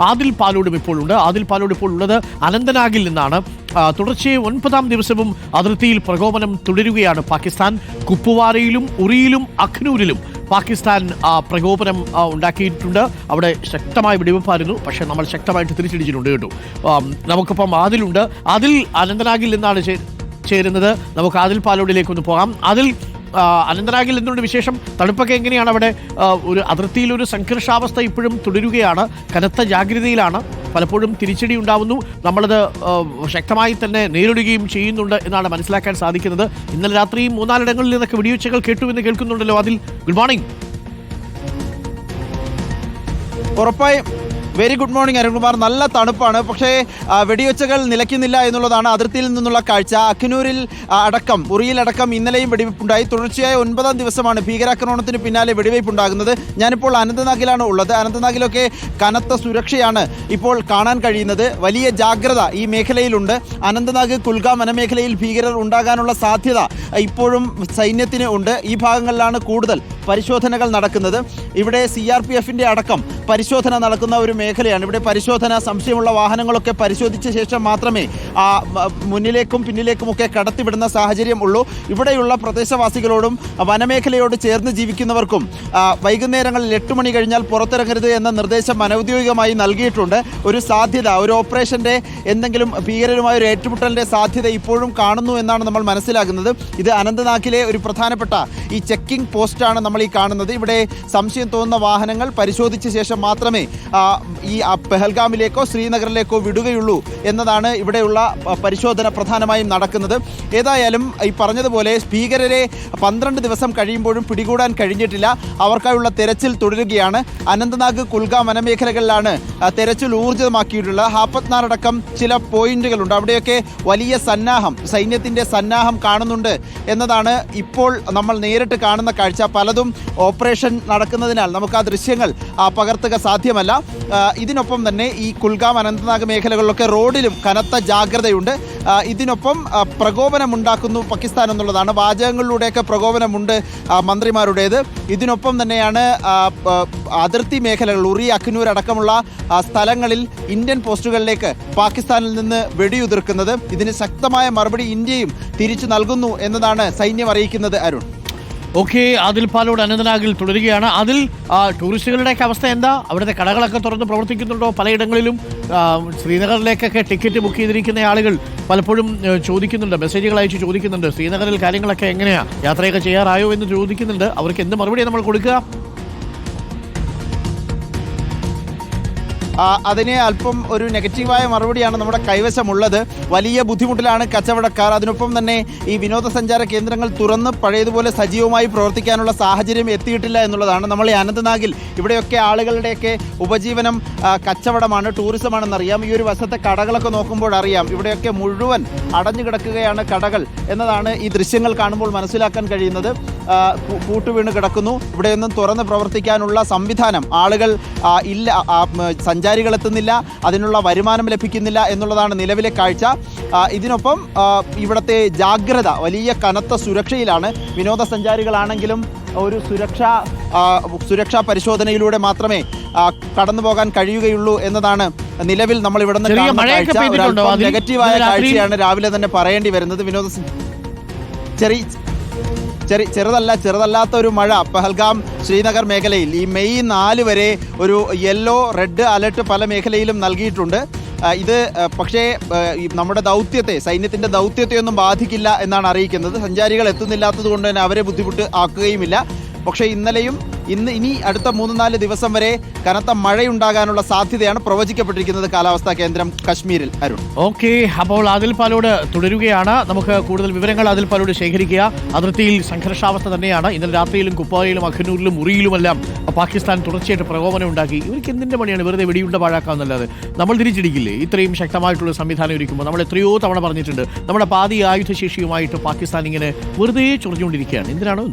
ആദിൽ പാലോടും ഇപ്പോൾ ഉണ്ട്. ആദിൽ പാലോട് ഇപ്പോൾ ഉള്ളത് അനന്തനാഗിൽ നിന്നാണ്. തുടർച്ചയായി ഒൻപതാം ദിവസവും അതിർത്തിയിൽ പ്രകോപനം തുടരുകയാണ് പാകിസ്ഥാൻ. കുപ്പുവാരയിലും ഉറിയിലും അഖ്നൂരിലും പാകിസ്ഥാൻ പ്രകോപനം ഉണ്ടാക്കിയിട്ടുണ്ട്. അവിടെ ശക്തമായ വെടിവെപ്പായിരുന്നു. പക്ഷേ നമ്മൾ ശക്തമായിട്ട് തിരിച്ചടിച്ചിട്ടുണ്ട് കേട്ടോ. നമുക്കിപ്പം ആദിലുണ്ട്. അതിൽ അനന്തനാഗിൽ നിന്നാണ് ചേരുന്നത്. നമുക്ക് ആദിൽ പാലോടിലേക്ക് ഒന്ന് പോകാം. അതിൽ അനന്തനാഗിൽ എന്തുകൊണ്ട് വിശേഷം? തണുപ്പൊക്കെ എങ്ങനെയാണ് അവിടെ? ഒരു അതിർത്തിയിൽ ഒരു സംഘർഷാവസ്ഥ ഇപ്പോഴും തുടരുകയാണ്. കനത്ത ജാഗ്രതയിലാണ്. പലപ്പോഴും തിരിച്ചടി ഉണ്ടാവുന്നു. നമ്മളത് ശക്തമായി തന്നെ നേരിടുകയും ചെയ്യുന്നുണ്ട് എന്നാണ് മനസ്സിലാക്കാൻ സാധിക്കുന്നത്. ഇന്നലെ രാത്രി മൂന്നാലിടങ്ങളിൽ നിന്നൊക്കെ വെടിവെച്ചകൾ കേട്ടു എന്ന് കേൾക്കുന്നുണ്ടല്ലോ അതിൽ. Good morning. ഉറപ്പായും. Very good morning Arunkumar. നല്ല തണുപ്പാണ്. പക്ഷേ വെടിവെച്ചകൾ നിലയ്ക്കുന്നില്ല എന്നുള്ളതാണ് അതിർത്തിയിൽ നിന്നുള്ള കാഴ്ച. അഖ്നൂരിൽ അടക്കം ഉറിയിലടക്കം ഇന്നലെയും വെടിവെപ്പുണ്ടായി. തുടർച്ചയായ ഒൻപതാം ദിവസമാണ് ഭീകരാക്രമണത്തിന് പിന്നാലെ വെടിവയ്പുണ്ടാകുന്നത് ഞാനിപ്പോൾ അനന്തനാഗിലാണ് ഉള്ളത്. അനന്തനാഗിലൊക്കെ കനത്ത സുരക്ഷയാണ് ഇപ്പോൾ കാണാൻ കഴിയുന്നത്. വലിയ ജാഗ്രത ഈ മേഖലയിലുണ്ട്. അനന്തനാഗ് കുൽഗാം വനമേഖലയിൽ ഭീകരർ ഉണ്ടാകാനുള്ള സാധ്യത ഇപ്പോഴും സൈന്യത്തിന് ഉണ്ട്. ഈ ഭാഗങ്ങളിലാണ് കൂടുതൽ പരിശോധനകൾ നടക്കുന്നത്. ഇവിടെ സി ആർ പി എഫിന്റെ അടക്കം പരിശോധന നടക്കുന്ന ഒരു മേഖലയാണ്. ഇവിടെ പരിശോധന സംശയമുള്ള വാഹനങ്ങളൊക്കെ പരിശോധിച്ച ശേഷം മാത്രമേ മുന്നിലേക്കും പിന്നിലേക്കുമൊക്കെ കടത്തിവിടുന്ന സാഹചര്യം ഉള്ളൂ. ഇവിടെയുള്ള പ്രദേശവാസികളോടും വനമേഖലയോട് ചേർന്ന് ജീവിക്കുന്നവർക്കും വൈകുന്നേരങ്ങളിൽ എട്ട് മണി കഴിഞ്ഞാൽ പുറത്തിറങ്ങരുത് എന്ന നിർദ്ദേശം അനൗദ്യോഗികമായി നൽകിയിട്ടുണ്ട്. ഒരു സാധ്യത ഒരു ഓപ്പറേഷന്റെ എന്തെങ്കിലും ഭീകരരുമായ ഒരു ഏറ്റുമുട്ടലിന്റെ സാധ്യത ഇപ്പോഴും കാണുന്നു എന്നാണ് നമ്മൾ മനസ്സിലാക്കുന്നത് ഇത് അനന്തനാഗിലെ ഒരു പ്രധാനപ്പെട്ട ഈ ചെക്കിംഗ് പോസ്റ്റാണ് നമ്മൾ ഈ കാണുന്നത്. ഇവിടെ സംശയം തോന്നുന്ന വാഹനങ്ങൾ പരിശോധിച്ച ശേഷം മാത്രമേ ഈ പെഹൽഗാമിലേക്കോ ശ്രീനഗറിലേക്കോ വിടുകയുള്ളൂ എന്നതാണ് ഇവിടെയുള്ള പരിശോധന പ്രധാനമായും നടക്കുന്നത്. ഏതായാലും ഈ പറഞ്ഞതുപോലെ സ്പീക്കറെ പന്ത്രണ്ട് ദിവസം കഴിയുമ്പോഴും പിടികൂടാൻ കഴിഞ്ഞിട്ടില്ല. അവർക്കായുള്ള തെരച്ചിൽ തുടരുകയാണ്. അനന്തനാഗ് കുൽഗാം വനമേഖലകളിലാണ് തെരച്ചിൽ ഊർജിതമാക്കിയിട്ടുള്ളത്. ഹാപ്പത്നാറടക്കം ചില പോയിന്റുകളുണ്ട്. അവിടെയൊക്കെ വലിയ സന്നാഹം സൈന്യത്തിന്റെ സന്നാഹം കാണുന്നുണ്ട് എന്നതാണ് ഇപ്പോൾ നമ്മൾ നേരിട്ട് കാണുന്ന കാഴ്ച. പലതും ഓപ്പറേഷൻ നടക്കുന്നതിനാൽ നമുക്ക് ആ ദൃശ്യങ്ങൾ പകർത്തുക സാധ്യമല്ല. ഇതിനൊപ്പം തന്നെ ഈ കുൽഗാം അനന്തനാഗ് മേഖലകളിലൊക്കെ റോഡിലും കനത്ത ജാഗ്രതയുണ്ട്. ഇതിനൊപ്പം പ്രകോപനമുണ്ടാക്കുന്നു പാകിസ്ഥാൻ എന്നുള്ളതാണ്. വാചകങ്ങളിലൂടെയൊക്കെ പ്രകോപനമുണ്ട് മന്ത്രിമാരുടേത്. ഇതിനൊപ്പം തന്നെയാണ് അതിർത്തി മേഖലകൾ ഉറി അഖ്നൂർ അടക്കമുള്ള സ്ഥലങ്ങളിൽ ഇന്ത്യൻ പോസ്റ്റുകളിലേക്ക് പാകിസ്ഥാനിൽ നിന്ന് വെടിയുതിർക്കുന്നത്. ഇതിന് ശക്തമായ മറുപടി ഇന്ത്യയും തിരിച്ചു നൽകുന്നു എന്നതാണ് സൈന്യം അറിയിക്കുന്നത് അരുൺ. ഓക്കെ അതിൽ പാലോട് അനന്തനാഗിൽ തുടരുകയാണ്. അതിൽ ടൂറിസ്റ്റുകളുടെയൊക്കെ അവസ്ഥ എന്താ? അവിടുത്തെ കടകളൊക്കെ തുറന്ന് പ്രവർത്തിക്കുന്നുണ്ടോ പലയിടങ്ങളിലും? ശ്രീനഗറിലേക്കൊക്കെ ടിക്കറ്റ് ബുക്ക് ചെയ്തിരിക്കുന്ന ആളുകൾ പലപ്പോഴും ചോദിക്കുന്നുണ്ട്. മെസ്സേജുകൾ അയച്ച് ചോദിക്കുന്നുണ്ട്. ശ്രീനഗറിൽ കാര്യങ്ങളൊക്കെ എങ്ങനെയാ? യാത്രയൊക്കെ ചെയ്യാറായോ എന്ന് ചോദിക്കുന്നുണ്ട്. അവർക്ക് എന്ത് മറുപടിയാണ് നമ്മൾ കൊടുക്കുക? അതിന് അല്പം ഒരു നെഗറ്റീവായ മറുപടിയാണ് നമ്മുടെ കൈവശമുള്ളത്. വലിയ ബുദ്ധിമുട്ടിലാണ് കച്ചവടക്കാർ. അതിനൊപ്പം തന്നെ ഈ വിനോദസഞ്ചാര കേന്ദ്രങ്ങൾ തുറന്ന് പഴയതുപോലെ സജീവമായി പ്രവർത്തിക്കാനുള്ള സാഹചര്യം എത്തിയിട്ടില്ല എന്നുള്ളതാണ് നമ്മൾ ഈ അനന്തനാഗിൽ. ഇവിടെയൊക്കെ ആളുകളുടെയൊക്കെ ഉപജീവനം കച്ചവടമാണ് ടൂറിസമാണെന്നറിയാം. ഈ ഒരു വശത്തെ കടകളൊക്കെ നോക്കുമ്പോൾ അറിയാം. ഇവിടെയൊക്കെ മുഴുവൻ അടഞ്ഞു കിടക്കുകയാണ് കടകൾ എന്നതാണ് ഈ ദൃശ്യങ്ങൾ കാണുമ്പോൾ മനസ്സിലാക്കാൻ കഴിയുന്നത്. കൂട്ടുവീണ് കിടക്കുന്നു. ഇവിടെയൊന്നും തുറന്ന് പ്രവർത്തിക്കാനുള്ള സംവിധാനം ആളുകൾ ഇല്ല ഉം, സഞ്ചാരികൾ എത്തുന്നില്ല അതിനുള്ള വരുമാനം ലഭിക്കുന്നില്ല എന്നുള്ളതാണ് നിലവിലെ കാഴ്ച. ഇതിനൊപ്പം ഇവിടുത്തെ ജാഗ്രത വലിയ കനത്ത സുരക്ഷയിലാണ്. വിനോദസഞ്ചാരികളാണെങ്കിലും ഒരു സുരക്ഷ സുരക്ഷാ പരിശോധനയിലൂടെ മാത്രമേ കടന്നു പോകാൻ കഴിയുകയുള്ളൂ എന്നതാണ് നിലവിൽ നമ്മൾ ഇവിടെ അതിൽ? നെഗറ്റീവായ കാഴ്ചയാണ് രാവിലെ തന്നെ പറയേണ്ടി വരുന്നത്. വിനോദ ചെറിയ ചെറി ചെറുതല്ല ചെറുതല്ലാത്ത ഒരു മഴ. പഹൽഗാം ശ്രീനഗർ മേഖലയിൽ ഈ മെയ് നാല് വരെ ഒരു യെല്ലോ റെഡ് അലർട്ട് പല മേഖലയിലും നൽകിയിട്ടുണ്ട്. ഇത് പക്ഷേ നമ്മുടെ ദൗത്യത്തെ സൈന്യത്തിന്റെ ദൗത്യത്തെ ഒന്നും ബാധിക്കില്ല എന്നാണ് അറിയിക്കുന്നത്. സഞ്ചാരികൾ എത്തുന്നില്ലാത്തത് കൊണ്ട് തന്നെ അവരെ ബുദ്ധിമുട്ട് ആക്കുകയുമില്ല. പക്ഷേ ഇന്നലെയും ഇന്ന് ഇനി അടുത്ത മൂന്ന് നാല് ദിവസം വരെ കനത്ത മഴയുണ്ടാകാനുള്ള സാധ്യതയാണ് പ്രവചിക്കപ്പെട്ടിരിക്കുന്നത് കാലാവസ്ഥാ കേന്ദ്രം കശ്മീരിൽ. അരുൺ. ഓക്കെ അപ്പോൾ അതിൽ പാലോട് തുടരുകയാണ്. നമുക്ക് കൂടുതൽ വിവരങ്ങൾ അതിൽ പാലോട് ശേഖരിക്കുക. അതിർത്തിയിൽ സംഘർഷാവസ്ഥ തന്നെയാണ്. ഇന്നലെ രാത്രിയിലും കുപ്പായിലും അഖനൂരിലും മുറിയിലുമെല്ലാം പാകിസ്ഥാൻ തുടർച്ചയായിട്ട് പ്രകോപനം ഉണ്ടാക്കി. ഇവർക്ക് എന്തിന്റെ പണിയാണ്? വെറുതെ വെടിയുണ്ട പാഴാക്കാമെന്നല്ലാതെ നമ്മൾ തിരിച്ചിടിക്കില്ലേ? ഇത്രയും ശക്തമായിട്ടുള്ള സംവിധാനം ഇരിക്കുമ്പോൾ നമ്മൾ എത്രയോ തവണ പറഞ്ഞിട്ടുണ്ട്. നമ്മുടെ പാതി ആയുധശേഷിയുമായിട്ട് പാകിസ്ഥാൻ ഇങ്ങനെ വെറുതെ ചൊറിഞ്ഞുകൊണ്ടിരിക്കുകയാണ്. എന്തിനാണോ